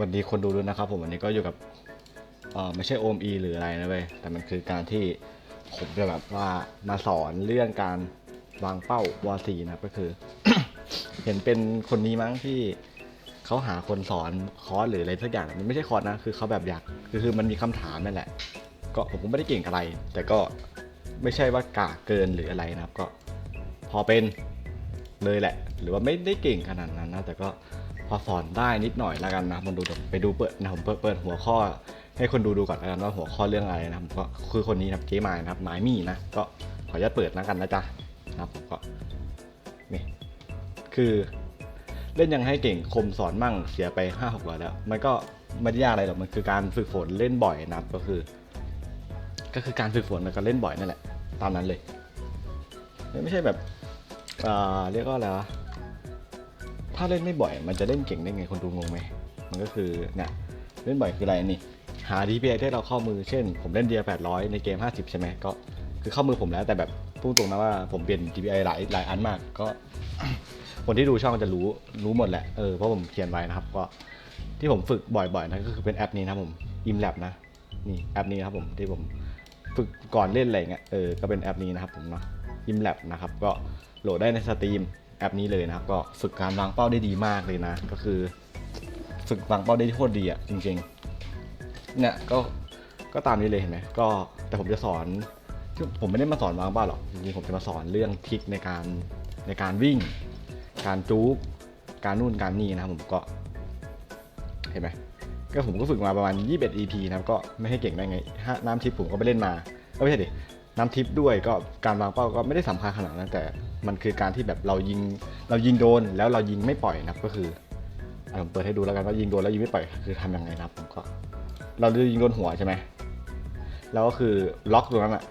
วันดีคนดูด้วยนะครับผมวันนี้ก็อยู่กับเออไม่ใช่โอมอีหรืออะไรนะเว้ยแต่มันคือการที่ผมจะแบบว่ามาสอนเรื่องการวางเป้าวอสีนะครับก็คือ เห็นเป็นคนนี้มั้งที่เขาหาคนสอนคอร์สหรืออะไรสักอย่างมันไม่ใช่คอร์สนะคือเขาแบบอยากคือคือมันมีคำถามนั่นแหละ ก็ผมก็ไม่ได้เก่งอะไร แต่ก็ไม่ใช่ว่ากาเกินหรืออะไรนะครับ ก็พอเป็นเลยแหละ หรือว่าไม่ได้เก่งขนาดนั้นนะแต่ก็ พอสอนได้นิดหน่อยแล้วกันนะมันดูไปดูเปิดนะผมเปิดเปิดหัวข้อ ให้คนดูดูก่อนแล้วกันว่าหัวข้อเรื่องอะไรนะก็คือคนนี้นะเจ๊มายนะครับหมายมี่นะก็ขออนุญาตเปิดแล้วกันนะจ๊ะนะครับผมก็นี่คือเล่นยังให้เก่งคมสอนมั่งเสียไปห้าหกร้อยแล้ว มันก็ไม่ได้ยากอะไรหรอกมันคือการฝึกฝนเล่นบ่อยนะครับก็คือ ก็คือการฝึกฝนแล้วก็เล่นบ่อยนั่นแหละ ตามนั้นเลย ไม่ใช่แบบเอ่อเรียกว่าอะไรวะ ถ้าเล่นไม่บ่อย มันจะเล่นเก่งได้ไงคนดูงงไหม มันก็คือเนี่ยเล่นบ่อยคืออะไรนี่หา DPI ที่เราเข้ามือเช่น ผมเล่นเดีย800 ในเกม 50 ใช่ไหมก็คือเข้ามือผมแล้วแต่แบบพูดตรงนะว่าผมเปลี่ยน DPI หลายหลายอันมากก็ คนที่ดูช่องจะรู้รู้หมดแหละเออเพราะผมเขียนไว้นะครับ ก็ที่ผมฝึกบ่อยๆนะก็คือเป็นแอปนี้นะครับผม ImLab นะนี่แอปนี้นะครับผมที่ผมฝึกก่อนเล่นอะไรเงี้ยเออก็เป็นแอปนี้นะครับผมเนาะ ImLab นะครับก็โหลดได้ในสตรีม แอปนี้เลยนะครับก็ฝึกการวางเป้าได้ดีมากเลยนะ ก็คือ ฝึกวางเป้าได้โคตรดีอะจริงๆเนี่ยก็ก็ตามนี้เลยเห็นไหมก็แต่ผมจะสอนที่ผมไม่ได้มาสอนวางเป้าหรอกจริงๆผมจะมาสอนเรื่องทริคในการในการวิ่ง การจู๊กการนู่นการนี่นะครับผมก็เห็นไหมก็ผมก็ฝึกมาประมาณ 21 EP นะครับก็ไม่ให้เก่งได้ไงฮะน้ำทิพย์ผมก็ไปเล่นมาก็ไม่ใช่ดิน้ำทิพย์ด้วยก็การวางเป้าก็ไม่ได้สำคัญขนาดนั้นแต่ มันคือการที่แบบเรายิงเรายิงโดนแล้วเรายิงไม่ปล่อยนะครับก็คือผมเปิดให้ดูแล้วกันว่ายิงโดนแล้วยิงไม่ปล่อยคือทำยังไงนะครับผมก็เราจะยิงโดนหัวใช่ไหมแล้วก็คือล็อกตรงนั้นอะ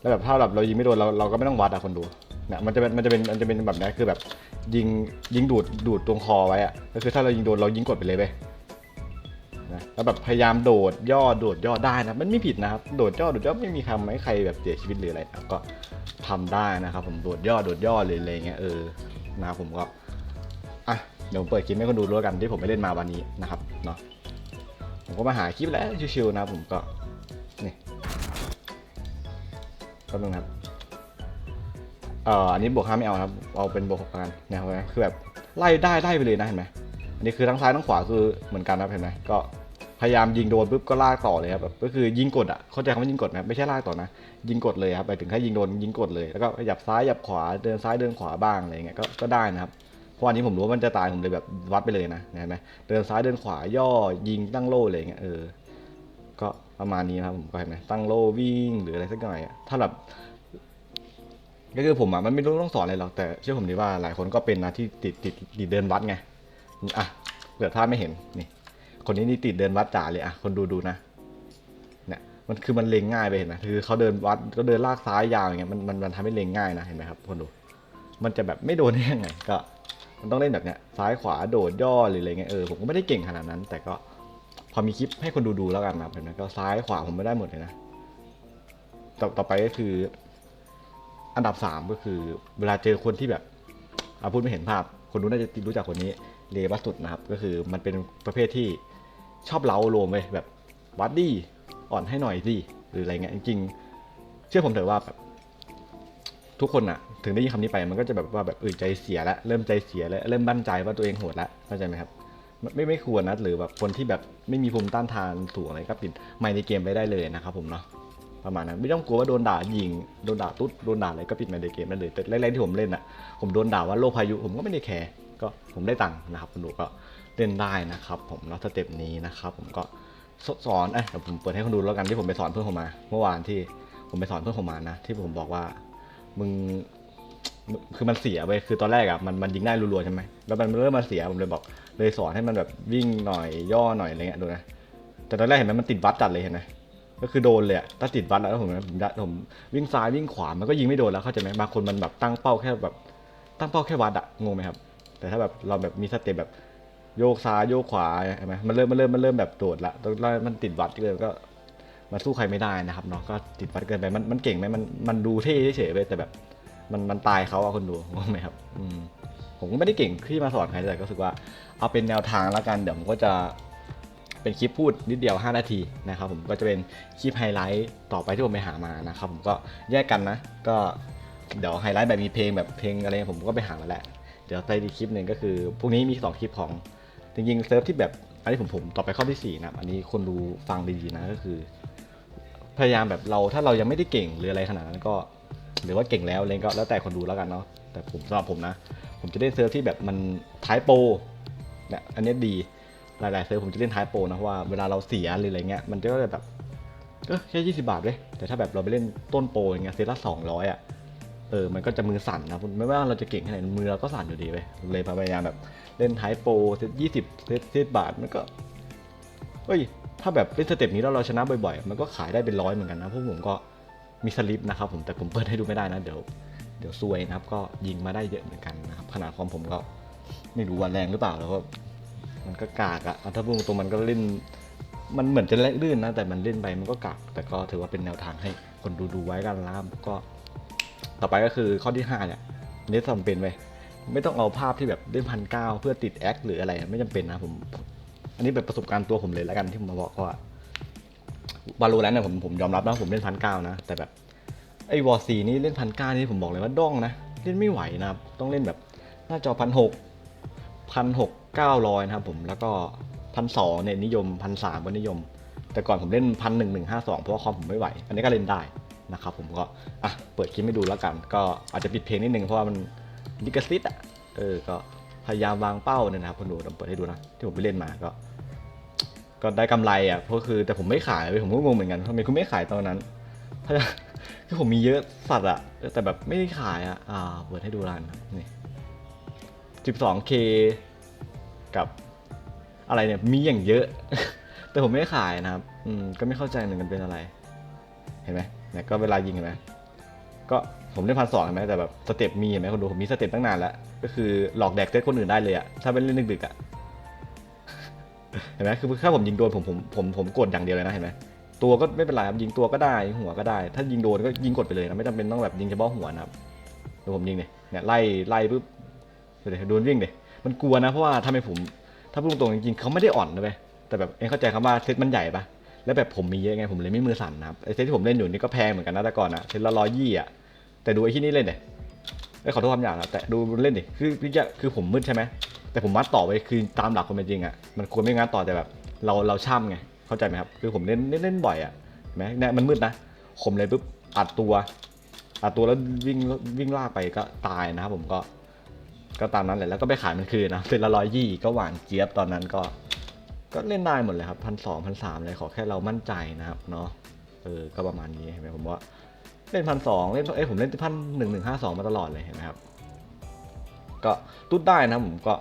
แล้วแบบถ้าแบบเรายิงไม่โดนเราเราก็ไม่ต้องวัดอะคนดูเนี่ยมันจะเป็นมันจะเป็นมันจะเป็นแบบนี้คือแบบยิงยิงดูดดูดตรงคอไว้อะก็คือถ้าเรายิงโดนเรายิงกดไปเลยไป นะแล้วแบบพยายามโดดย่อโดดย่อได้นะมันไม่ผิดนะครับโดดย่อโดดย่อไม่มีคำให้ใครแบบเสียชีวิตหรืออะไรนะก็ทำได้นะครับ ผมโดดย่อโดดย่อหรืออะไรเงี้ยเออนะผมก็อะเดี๋ยวผมเปิดคลิปให้คนดูรู้แล้วกันที่ผมไปเล่นมาวันนี้นะครับเนาะผมก็มาหาคลิปแล้วชิวๆนะผมก็นี่ก็นึงนะครับเอ่ออันนี้บวกห้าไม่เอานะเอาเป็นบวกหกกันนะครับคือแบบไล่ได้ไล่ไปเลยนะเห็นไหม อันนี้คือทั้งซ้ายทั้งขวาคือเหมือนกันนะเห็นไหมก็พยายามยิงโดนปุ๊บก็ลากต่อเลยครับแบบก็คือยิงกดอะเข้าใจคำว่ายิงกดไหมไม่ใช่ลากต่อนะยิงกดเลยครับไปถึงแค่ยิงโดนยิงกดเลยแล้วก็ขยับซ้ายขยับขวาเดินซ้ายเดินขวาบ้างอะไรเงี้ยก็ก็ได้นะครับเพราะอันนี้ผมรู้ว่ามันจะตายผมเลยแบบวัดไปเลยนะเห็นไหมเดินซ้ายเดินขวาย่อยิงตั้งโล่อะไรเงี้ยเออก็ประมาณนี้นะครับผมก็เห็นไหมตั้งโล่วิ่งหรืออะไรสักหน่อยอะถ้าแบบก็คือผมอะมันไม่รู้ต้องสอนอะไรหรอกแต่เชื่อผมดีว่าหลายคนก็เป็นนะที่ติดติดติดเดินวัดไง อะเผื่อถ้าไม่เห็นนี่ คนนี้นี่ติดเดินวัดจ๋าเลยอะคนดูดูนะเนี่ยมันคือมันเล็งง่ายไปเห็นไหมคือเขาเดินวัดก็เดินลากซ้ายยาวอย่างเงี้ยมันมันมันทำให้เล็งง่ายนะเห็นไหมครับคนดู มันจะแบบไม่โดนได้ยังไงก็มันต้องเล่นแบบเนี้ยซ้ายขวาโดดย่อหรืออะไรเงี้ยเออผมก็ไม่ได้เก่งขนาดนั้น แต่ก็พอมีคลิปให้คนดูดูแล้วกันนะครับเห็นไหมก็ซ้ายขวาผมไม่ได้หมดเลยนะต่อต่อไปก็คือ อันดับสามก็คือ เวลาเจอคนที่แบบอาพูดไม่เห็นภาพ คนรู้น่าจะรู้จักคนนี้ เลวัตสุดนะครับ ก็คือมันเป็นประเภทที่ชอบเล้าโลมเลยแบบวัดดีอ่อนให้หน่อยสิหรืออะไรเงี้ยจริงๆ เชื่อผมเถอะว่าแบบทุกคนอะถึงได้ยินคำนี้ไปมันก็จะแบบว่าแบบเออใจเสียแล้วเริ่มใจเสียแล้วเริ่มบั่นใจว่าตัวเองโหดแล้วเข้าใจไหมครับไม่ไม่ไม่ควรนะหรือแบบคนที่แบบไม่มีภูมิต้านทานสูงอะไรก็ปิดไม่ในเกมไปได้เลยนะครับผมเนาะประมาณนั้นไม่ต้องกลัวว่าโดนด่ายิงโดนด่าตุ๊ดโดนด่าอะไรก็ปิดไม่ในเกมได้เลยแต่แรกๆที่ผมเล่นอะผมโดนด่าว่าโลกพายุผมก็ไม่ได้แคร์ ก็ผมได้ตังค์นะครับคุณดูก็เล่นได้นะครับผมแล้วสเต็ปนี้นะครับผมก็สอนเอ้ยเดี๋ยวผมเปิดให้คุณดูแล้วกันที่ผมไปสอนเพื่อนผมมา เมื่อวานที่ผมไปสอนเพื่อนผมมานะ ที่ผมบอกว่ามึงคือมันเสียไปคือตอนแรกอะมันมันยิงได้รัวๆใช่ไหมแล้วมันเริ่มมาเสียผมเลยบอก เลยสอนให้มันแบบวิ่งหน่อยย่อหน่อยอะไรเงี้ยดูนะแต่ตอนแรกเห็นไหมมันติดวัดจัดเลยเห็นไหมก็คือโดนเลยถ้าติดวัดแล้วผมผมผมวิ่งซ้ายวิ่งขวามันก็ยิงไม่โดนแล้วเข้าใจไหมบางคนมันแบบตั้งเป้าแค่แบบตั้งเป้าแค่วัดอะงงไหมครับ แต่ถ้าแบบเราแบบมีสเต็ปแบบโยกซ้ายโยกขวาใช่ไหมมันเริ่มมันเริ่มมันเริ่มแบบโดดละตอนแรกมันติดวัดเกินก็มันสู้ใครไม่ได้นะครับเนาะก็ติดวัดเกินไปมันมันเก่งไหมมันมันดูเท่เฉยไปแต่แบบมันมันตายเขาอะคนดูงงไหมครับอืมผมก็ไม่ได้เก่งที่มาสอนใครแต่ก็รู้สึกว่าเอาเป็นแนวทางแล้วกันเดี๋ยวผมก็จะเป็นคลิปพูดนิดเดียว 5 นาทีนะครับผมก็จะเป็นคลิปไฮไลท์ต่อไปที่ผมไปหามานะครับผมก็แยกกันนะ ก็เดี๋ยวไฮไลท์แบบมีเพลงแบบเพลงอะไรผมก็ไปหามาแล้ว เดี๋ยวไปอีกคลิปหนึ่งก็คือพรุ่งนี้มีสองคลิปของจริงๆเซิร์ฟที่แบบอันนี้ผมผมต่อไปข้อที่สี่นะอันนี้คนดูฟังดีๆนะก็คือ พยายามแบบเราถ้าเรายังไม่ได้เก่งหรืออะไรขนาดนั้นก็ หรือว่าเก่งแล้วอะไรก็แล้วแต่คนดูแล้วกันเนาะแต่ผมสำหรับผมนะ ผมจะเล่นเซิร์ฟที่แบบมันท้ายโปรเนี่ยอันนี้ดีหลายๆเซิร์ฟผมจะเล่นท้ายโปรนะเพราะว่าเวลาเราเสียหรืออะไรเงี้ยมันจะแบบเออแค่ยี่สิบาทเลยแต่ถ้าแบบเราไปเล่นต้นโปรอย่างเงี้ยเซตละสองร้อยอะ เออ มันก็จะมือสั่นนะไม่ว่าเราจะเก่งแค่ไหนมือเราก็สั่นอยู่ดีไปเลยพยายามแบบเล่นท้ายโปเซตยี่สิบเซตเซตบาทมันก็เฮ้ย ถ้าแบบเล่นสเต็ปนี้แล้วเราชนะบ่อยๆ มันก็ขายได้เป็นร้อยเหมือนกันนะพราะผมก็มีสลิปนะครับผมแต่ผมเปิดให้ดูไม่ได้นะเดี๋ยวเดี๋ยวซวยนะครับ ก็ยิงมาได้เยอะเหมือนกันนะครับขนาดความผมก็ไม่รู้ว่าแรงหรือเปล่าแล้วก็มันก็กากอะถ้าพูดตรงมันก็เล่น มันเหมือนจะลื่นนะแต่มันเล่นไปมันก็กากแต่ก็ถือว่าเป็นแนวทางให้คนดูดูไว้กันนะครับก็ ต่อไปก็คือข้อที่ห้าเนี่ยเน้นจำเป็นไว้ไม่ต้องเอาภาพที่แบบเล่นพันเก้าเพื่อติดแอคหรืออะไรไม่จำเป็นนะผม อันนี้แบบประสบการณ์ตัวผมเลยแล้วกันที่ผมมาบอกว่าวาโลแรนต์เนี่ยผมผมยอมรับนะผมเล่นพันเก้านะ แต่แบบไอ้วอร์ซีนี่เล่นพันเก้านี่ผมบอกเลยว่าด้องนะ เล่นไม่ไหวนะครับ ต้องเล่นแบบหน้าจอพันหกพันหกเก้าร้อยนะครับผมแล้วก็พันสองเนี่ยนิยมพันสามก็นิยม แต่ก่อนผมเล่นพันหนึ่งหนึ่งห้าสองเพราะว่าคอมผมไม่ไหว อันนี้ก็เล่นได้ นะครับผมก็อะเปิดคลิปให้ดูแล้วกัน ก็อาจจะปิดเพลงนิดนึงเพราะว่ามันลิขสิทธิ์อะเออก็พยายามวางเป้าเนี่ยนะครับคนดูลองเปิดให้ดูนะที่ผมไปเล่นมาก็ ก็ได้กำไรอะเพราะคือแต่ผมไม่ขายเว้ยผมก็งงเหมือนกันทำไมคุณไม่ขายตอนนั้นเพราะคือผมมีเยอะสัตว์อะแต่แบบไม่ได้ขายอะอ่าเปิดให้ดูร้านครับนี่ 12k กับอะไรเนี่ยมีอย่างเยอะ แต่ผมไม่ขายนะครับ อืมก็ไม่เข้าใจเหมือนกันเป็นอะไร เห็นไหม เนี่ยก็เวลายิงเห็นไหมก็ผมเล่นพันสองเห็นไหมแต่แบบสเต็ปมีเห็นไหมคนดูผมมีสเต็ปตั้งนานแล้ว ก็คือหลอกแดกเซตคนอื่นได้เลยอะถ้าเป็นเล่นดึกๆอะเห็นไหมคือถ้าผมยิงโดนผมผมผมผมกดอย่างเดียวเลยนะเห็นไหมตัวก็ไม่เป็นไรครับยิงตัวก็ได้ยิงหัวก็ได้ ถ้ายิงโดนก็ยิงกดไปเลยนะไม่จำเป็นต้องแบบยิงเฉพาะหัวนะครับเดี๋ยวผมยิงเนี่ยเนี่ยไล่ไล่ปุ๊บเดี๋ยวโดนวิ่งเลยมันกลัวนะเพราะว่าถ้าไม่ผม ถ้าพูดตรงจริงๆเขาไม่ได้อ่อนนะเว้ยแต่แบบเองเข้าใจคำว่าเซตมันใหญ่ปะ แล้วแบบผมมีเยอะไงผมเลยไม่มือสั่นนะครับไอเซตที่ผมเล่นอยู่นี่ก็แพงเหมือนกันนะแต่ก่อนอะเซตละร้อยยี่อะแต่ดูไอที่นี่เล่นเนี่ยไอยขอโทษคำหยาบนะแต่ดูมันเล่นดิคือพี่จะคือผมมืดใช่ไหมแต่ผมมัดต่อไปคือตามหลักความเป็นจริงอะ่ะมันควรไม่งัดต่อแต่แบบ เราเราช่ำไงเข้าใจไหมครับคือผมเล่นเล่นบ่อยอะ่ะเห็นไหมเนี่ยมันมืดนะผมเลยปุ๊บอัดตัวอัดตัวแล้ววิ่งวิ่งลากไปก็ตายนะครับผมก็ก็ตามนั้นแหละแล้วก็ไปขายมันคืนนะเป็นละร้อยยี่ก็หวานเจี๊ยบตอนนั้นก็ ก็เล่นได้หมดเลยครับพันสองพันสามเลยขอแค่เรามั่นใจนะครับเนาะเออก็ประมาณนี้เห็นไหมผมว่าเล่นพันสองเล่นเอ้ยผมเล่นพันหนึ่งหนึ่งห้าสองมาตลอดเลยเห็นไหมครับก็ตุ๊ดได้นะผมก็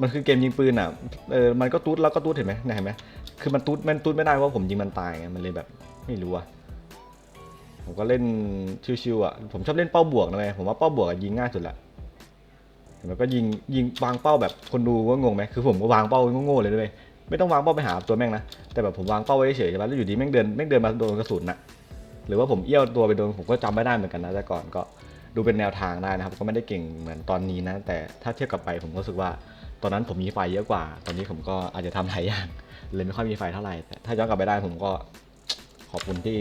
มันคือเกมยิงปืนอะเออมันก็ตุ๊ดแล้วก็ตุ๊ดเห็นไหมเห็นไหมคือมันตุ๊ดมันตุ๊ดไม่ได้เพราะผมยิงมันตายไงมันเลยแบบไม่รู้อะผมก็เล่นชิวๆอะผมชอบเล่นเป้าบวกนะเว้ยผมว่าเป้าบวกยิงง่ายสุดละเห็นไหมก็ยิงยิงวางเป้าแบบคนดูว่างงไหมคือผมก็วางเป้าโง่ๆเลยด้วย ไม่ต้องวางเป้าไปหาตัวแม่งนะแต่แบบผมวางเป้าไว้เฉยๆใช่ไหมแล้วอยู่ดีแม่งเดินแม่งเดินมาโดนกระสุนนะหรือว่าผมเอี้ยวตัวไปโดนผมก็จำไม่ได้เหมือนกันนะแต่ก่อนก็ดูเป็นแนวทางได้นะครับ ก็ไม่ได้เก่งเหมือนตอนนี้นะ แต่ถ้าเทียบกับไปผมก็รู้สึกว่า ตอนนั้นผมมีไฟเยอะกว่า ตอนนี้ผมก็อาจจะทำหลายอย่างเลยไม่ค่อยมีไฟเท่าไหร่แต่ถ้าย้อนกลับไปได้ผมก็ขอบคุณที่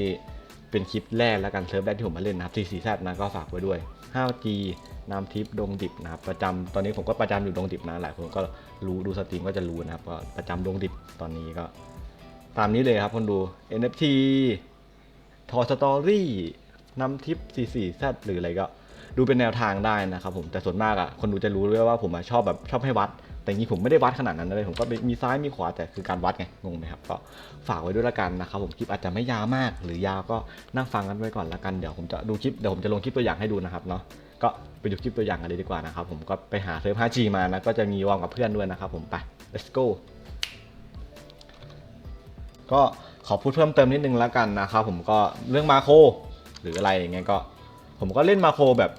เป็นคลิปแรกแล้วกันเซิร์ฟแรกที่ผมมาเล่นนะครับ4 4 z นะก็ฝากไว้ด้วย 5G นำทิพย์ดงดิบนะครับประจำตอนนี้ผมก็ประจำอยู่ดงดิบนะหลายคนก็รู้ดูสตรีมก็จะรู้นะครับก็ประจำดงดิบตอนนี้ก็ ตามนี้เลยครับคนดู NFT ทอสตอรี่นำทิป 44 z หรืออะไรก็ ดูเป็นแนวทางได้นะครับผมแต่ส่วนมากอะคนดูจะรู้ด้วยว่าผมอะชอบแบบชอบให้วัด แต่จริงผมไม่ได้วัดขนาดนั้นเลย ผมก็มีซ้ายมีขวาแต่คือการวัดไงงงไหมครับก็ฝากไว้ด้วยละกันนะครับผมคลิปอาจจะไม่ยาวมาก หรือยาวก็นั่งฟังกันไว้ก่อนละกันเดี๋ยวผมจะดูคลิปเดี๋ยวผมจะลงคลิปตัวอย่างให้ดูนะครับเนาะก็ไปดูคลิปตัวอย่างกันเลยดีกว่านะครับผมก็ไปหาเซิร์ฟ 5G มานะก็จะมีวอร์มกับเพื่อนด้วยนะครับผมไป let's go ก็ขอพูดเพิ่มเติมนิดนึงแล้วกันนะครับผมก็เรื่องมาโครหรืออะไรอย่างเงี้ยก็ ผมก็เล่นมาโครแบบ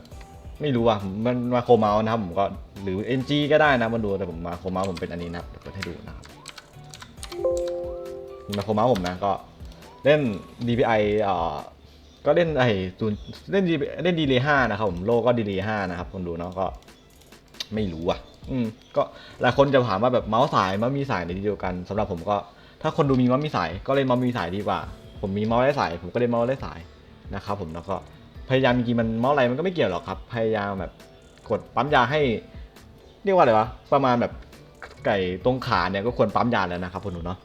ไม่รู้อะมันมาโคเมาส์นะครับผมก็หรือ NG ก็ได้นะมาดูแต่ผมมาโคเมาส์ผมเป็นอันนี้นะครับเดี๋ยวเปิดให้ดูนะครับมาโคเมาส์ผมนะก็เล่น DPI เอ่อก็เล่นไอ้ศูนเล่นดีเล่นดีเลยห้านะครับผมโลก็ดีเลยห้านะครับคนดูเนาะก็ ไม่รู้อะ อืมก็หลายคนจะถามว่าแบบเมาส์สายมาส์มีสายในที่เดียวกันสำหรับผมก็ ถ้าคนดูมีเมาส์มีสายก็เล่นเมาส์มีสายดีกว่า ผมมีเมาส์ไร้สาย ผมก็เล่นเมาส์ไร้สายนะครับผมแล้วก็ พยายามจริงๆมันเมาอะไรมันก็ไม่เกี่ยวหรอกครับ พยายามแบบกดปั๊มยาให้ เรียกว่าอะไรวะประมาณแบบไก่ตรงขาเนี่ยก็ควรปั๊มยาแล้วนะครับคนดูเนาะ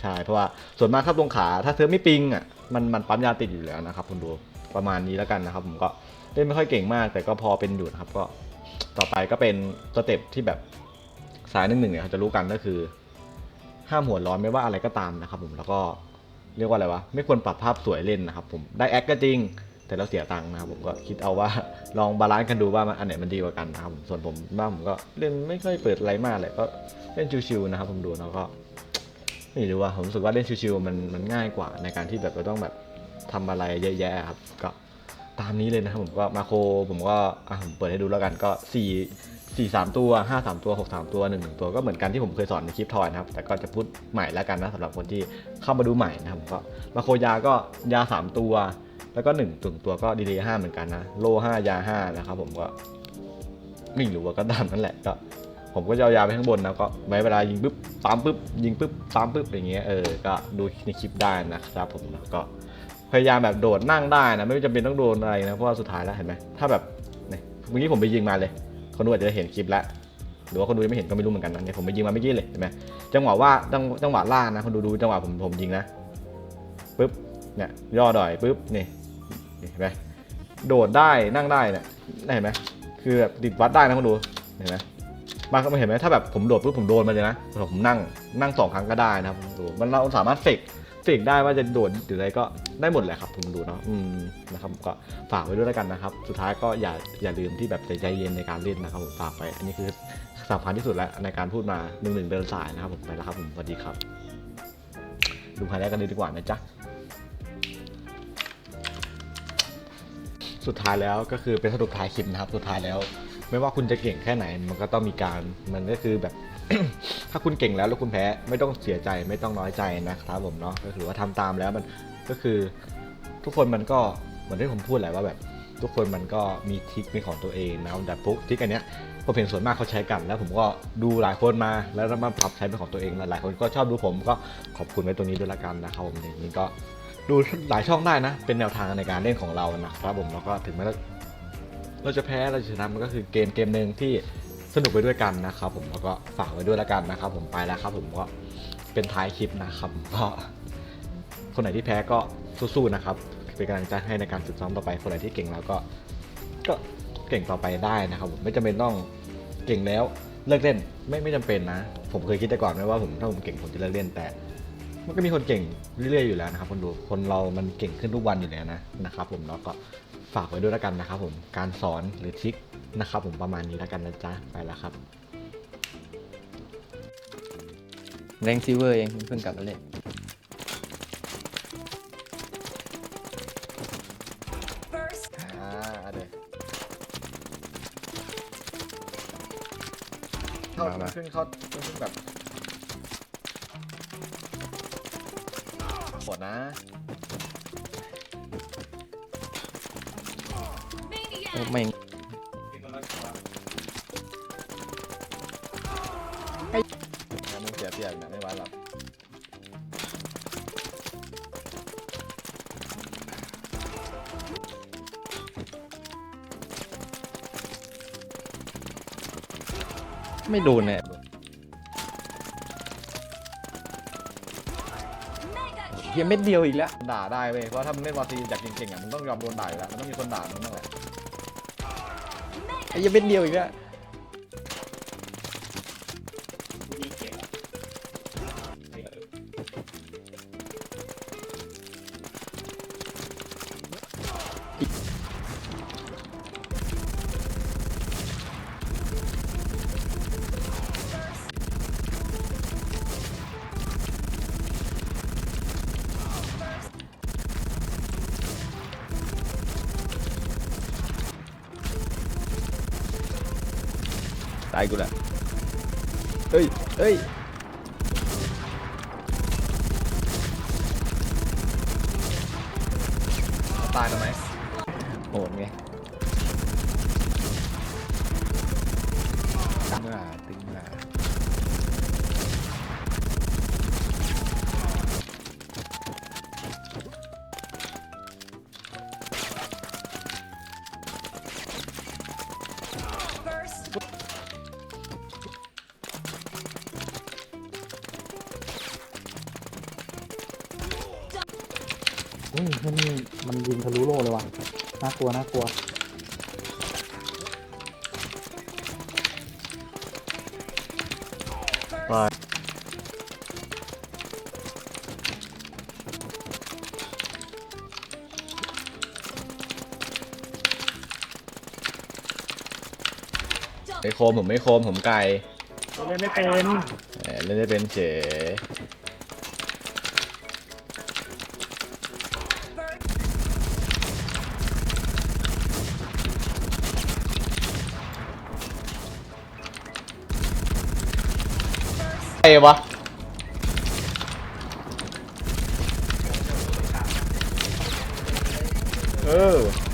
ใช่เพราะว่าส่วนมากถ้าตรงขาถ้าเซิร์ฟไม่ปิงอะมันมันปั๊มยาติดอยู่แล้วนะครับคนดูประมาณนี้แล้วกันนะครับ ผมก็เล่นไม่ค่อยเก่งมาก แต่ก็พอเป็นอยู่นะครับ ก็ต่อไปก็เป็นสเต็ปที่แบบสายหนึ่งหนึ่งเนี่ยเขาจะรู้กันก็คือ ห้ามหัวร้อนไม่ว่าอะไรก็ตามนะครับ ผมแล้วก็เรียกว่าอะไรวะไม่ควรปรับภาพสวยเล่นนะครับ ผมได้แอคก็จริง แต่เราเสียตังค์นะครับผมก็คิดเอาว่าลองบาลานซ์กันดูว่ามันอันไหนมันดีกว่ากันนะครับผมส่วนผมบ้างผมก็เล่นไม่ค่อยเปิดอะไรมากเลยก็เล่นชิวๆนะครับผมดูแล้วก็ไม่รู้ว่าผมรู้สึกว่าเล่นชิวๆมันมันง่ายกว่าในการที่แบบเราต้องแบบทำอะไรเยอะแยะครับก็ตามนี้เลยนะครับผมก็มาโครผมก็อะผมเปิดให้ดูแล้วกันก็สี่สี่สามตัวห้าสามตัวหกสามตัวหนึ่งหนึ่งตัวก็เหมือนกันที่ผมเคยสอนในคลิปทอยนะครับ แต่ก็จะพูดใหม่แล้วกันนะสำหรับคนที่เข้ามาดูใหม่นะครับผมก็มาโคยาก็ยาสามตัว แล้วก็หนึ่งตึงตัวก็ดีเลย์ห้าเหมือนกันนะ โลห้ายาห้านะครับผมก็ไม่รู้ว่าก็ตามนั่นแหละก็ผมก็จะเอายาไปข้างบนนะก็ไว้เวลายิงปุ๊บปั๊มปุ๊บยิงปุ๊บปั๊มปุ๊บอย่างเงี้ยเออก็ดูในคลิปได้นะครับผมแล้วก็พยายามแบบโดดนั่งได้นะไม่จำเป็นต้องโดนอะไรนะเพราะว่าสุดท้ายแล้วเห็นไหมถ้าแบบเนี่ยเมื่อกี้ผมไปยิงมาเลย คนดูอาจจะเห็นคลิปแล้วหรือว่าคนดูยังไม่เห็นก็ไม่รู้เหมือนกันนะเนี่ยผมไปยิงมาเมื่อกี้เลยเห็นไหมจังหวะว่าจังจังหวะล่านะคนดูดูจังหวะผมผมยิงนะปุ๊บเนี่ยย่อดอยปุ๊บนี่ เห็นไหมโดดได้นั่งได้เนี่ยเห็นไหมคือแบบติดวัดได้นะคนดูเห็นไหมบางคนเห็นไหมถ้าแบบผมโดดปุ๊บผมโดนมันเลยนะแต่ผมนั่งนั่งสองครั้งก็ได้นะครับดูมันเราสามารถเฟกเฟกได้ว่าจะโดดหรืออะไรก็ได้หมดแหละครับผมดูเนาะอืมนะครับก็ฝากไว้ด้วยแล้วกันนะครับ สุดท้ายก็อย่าอย่าลืมที่แบบใจเย็นในการเล่นนะครับผมฝากไว้อันนี้คือสำคัญที่สุดแล้วในการพูดมาหนึ่งหนึ่งเดินสายนะครับผมไปแล้วครับผมสวัสดีครับ ดูไฮไลท์กันเลยดีกว่านะจ๊ะ สุดท้ายแล้วก็คือเป็นสรุปท้ายคลิปนะครับ สุดท้ายแล้ว ไม่ว่าคุณจะเก่งแค่ไหน มันก็ต้องมีการมันก็คือแบบ ถ้าคุณเก่งแล้วแล้วคุณแพ้ไม่ต้องเสียใจไม่ต้องน้อยใจนะครับผมเนาะก็คือว่าทำตามแล้วมันก็คือทุกคนมันก็เหมือนที่ผมพูดแหละว่าแบบทุกคนมันก็มีทริคเป็นของตัวเองนะแต่พวกทริคอันเนี้ยผมเห็นส่วนมากเขาใช้กัน แล้วผมก็ดูหลายคนมาแล้วมาปรับใช้เป็นของตัวเองหลายคนก็ชอบดูผมก็ขอบคุณไว้ตรงนี้ด้วยละกันนะครับผมนี่ก็ ดูหลายช่องได้นะ เป็นแนวทางในการเล่นของเรานะครับผมแล้วก็ถึงแม้เราจะแพ้เราจะชนะมันก็คือเกมเกมหนึ่งที่สนุกไปด้วยกันนะครับผมแล้วก็ฝากไว้ด้วยแล้วกันนะครับ ผมไปแล้วครับผมก็เป็นท้ายคลิปนะครับก็คนไหนที่แพ้ก็สู้ๆนะครับเป็นกำลังใจให้ในการฝึกซ้อมต่อไปคนไหนที่เก่งแล้วก็ ก็เก่งต่อไปได้นะครับผมไม่จำเป็นต้องเก่งแล้วเลิกเล่นไม่ไม่จำเป็นนะ ผมเคยคิดแต่ก่อนไหมว่าผมถ้าผมเก่งผมจะเลิกเล่นแต่ มันก็มีคนเก่งเรื่อยๆอยู่แล้วนะครับคนดูคนเรามันเก่งขึ้นทุกวันอยู่แล้วนะนะครับ ผมแล้วก็ฝากไว้ด้วยแล้วกันนะครับ ผมการสอนหรือทริคนะครับ ผมประมาณนี้แล้วกันนะจ๊ะไปแล้วครับแรงซิลเวอร์เองเพิ่งกลับมาเล่นอ่าเดี๋ยวเข้ามามาขึ้นเข้าขึ้นแบบ นะ โอ้แม่งนะมึงเสียเปรียบนะไม่ไหวหรอกไม่โดนเนี่ย ยเม็ดเดียวอีกแล้ว ด่าได้เว้ย เพราะถ้ามึงเล่นวาซีจากเก่งๆอะมึงต้องยอมโดนด่าอยู่แล้วมันต้องมีคนด่ามึงบ้างแหละไอ้เฮียเม็ดเดียวอีกแล้ว ตายกูละเฮ้ยเฮ้ยตายทำไมโหดไงตึงหน้าตึงหน้า นนี่มันยิงทะลุโลเลยว่ะ น่ากลัว น่ากลัวไม่โคมผมไม่โคมผมไก่เล่นไม่เป็นเอ่อเล่นได้เป็นเฉย เ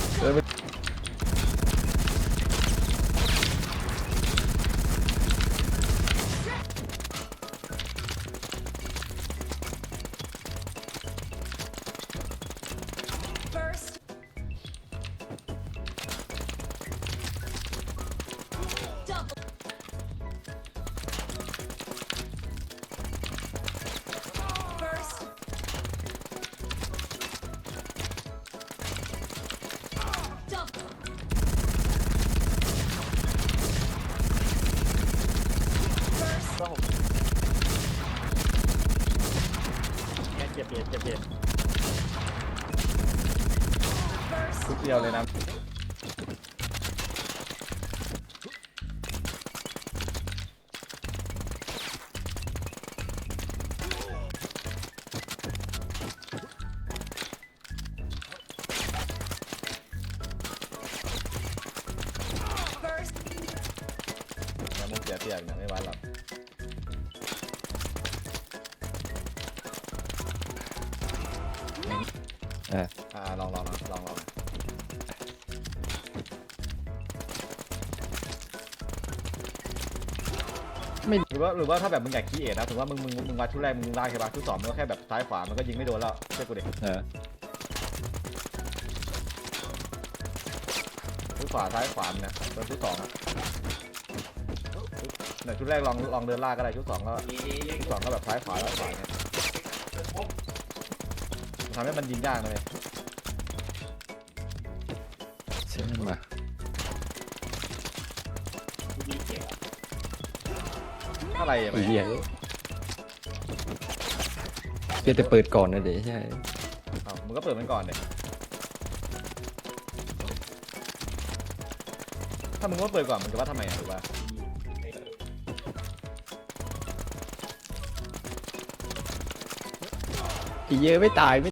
ยวเลยนะแล้วมันเสียเปรียบเนี่ยไม่ไหวหรอกอะอ่าลองลองลองลองลอง ไม่ หรือว่าหรือว่าถ้าแบบมึงอยากคีเอทนะถือว่ามึงมึงมึงวัดชุดแรกมึงลากใช่ปะชุดสองมันก็แค่แบบซ้ายขวามันก็ยิงไม่โดนแล้วเชื่อกูดิเออชุดขวาซ้ายขวามันเนี่ยส่วนชุดสองอะเนี่ยชุดแรกลองลองเดินลากก็ได้ชุดสองก็ชุดสองก็แบบซ้ายขวาซ้ายขวาเนี่ยทำให้มันยิงยากเลย อะไรอะไอ้ไรเหี้ยเดี๋ยวจะเปิดก่อนนะเดี๋ยวใช่อ้าวมึงก็เปิดมันก่อนเด็ถ้ามึงว่าเปิดก่อนมึงจะว่าทำไมอะถูกป่ะไอ้เหี้ยอะไม่ตายไม่